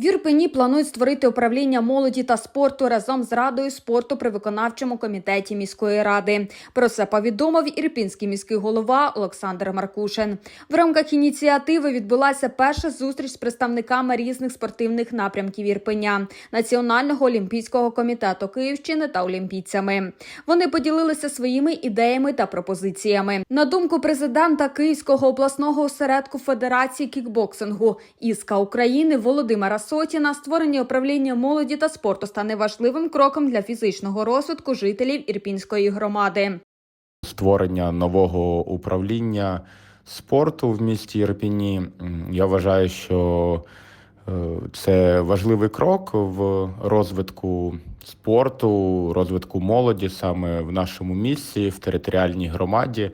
В Ірпені планують створити управління молоді та спорту разом з радою спорту при виконавчому комітеті міської ради. Про це повідомив ірпінський міський голова Олександр Маркушин. В рамках ініціативи відбулася перша зустріч з представниками різних спортивних напрямків Ірпеня, Національного олімпійського комітету Київщини та олімпійцями. Вони поділилися своїми ідеями та пропозиціями. На думку президента Київського обласного осередку Федерації кікбоксингу Іска України Володимира Сотіна, створення управління молоді та спорту стане важливим кроком для фізичного розвитку жителів Ірпінської громади. створення нового управління спорту в місті Ірпіні. Я вважаю, що е, це важливий крок в розвитку спорту, розвитку молоді саме в нашому місті, в територіальній громаді.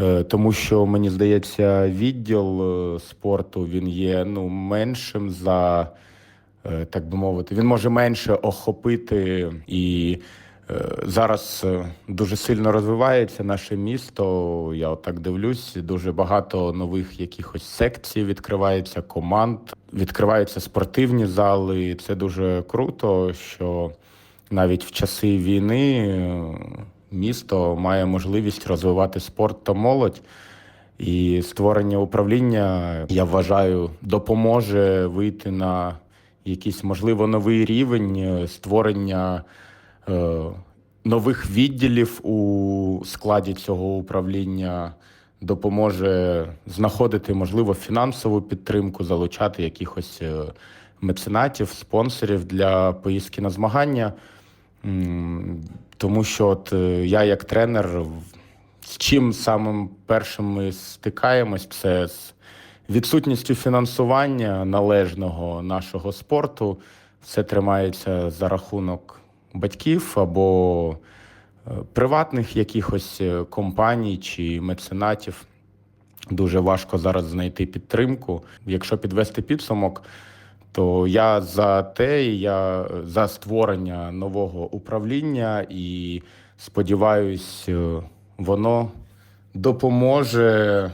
Е, Тому що мені здається, відділ е, спорту він є ну меншим за е, так би мовити, він може менше охопити і зараз дуже сильно розвивається наше місто. Я отак дивлюсь, дуже багато нових якихось секцій відкривається, команд, відкриваються спортивні зали. Це дуже круто, що навіть в часи війни місто має можливість розвивати спорт та молодь. І створення управління, я вважаю, допоможе вийти на якийсь, можливо, новий рівень створення е, нових відділів у складі цього управління, допоможе знаходити, можливо, фінансову підтримку, залучати якихось е, меценатів, спонсорів для поїздки на змагання. Тому що от е, я як тренер з чим самим першим ми стикаємось, це з відсутністю фінансування належного нашого спорту. Все тримається за рахунок батьків або е, приватних якихось е, компаній чи меценатів. Дуже важко зараз знайти підтримку. Якщо підвести підсумок, то я за те, я за створення нового управління і сподіваюсь, е, воно допоможе,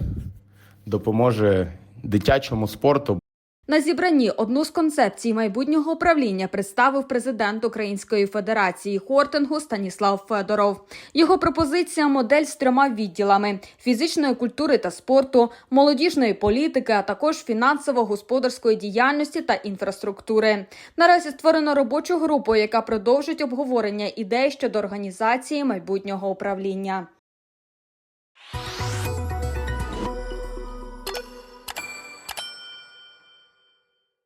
допоможе дитячому спорту. На зібранні одну з концепцій майбутнього управління представив президент Української федерації хортингу Станіслав Федоров. Його пропозиція модель з трьома відділами: фізичної культури та спорту, молодіжної політики, а також фінансово-господарської діяльності та інфраструктури. Наразі створено робочу групу, яка продовжить обговорення ідей щодо організації майбутнього управління.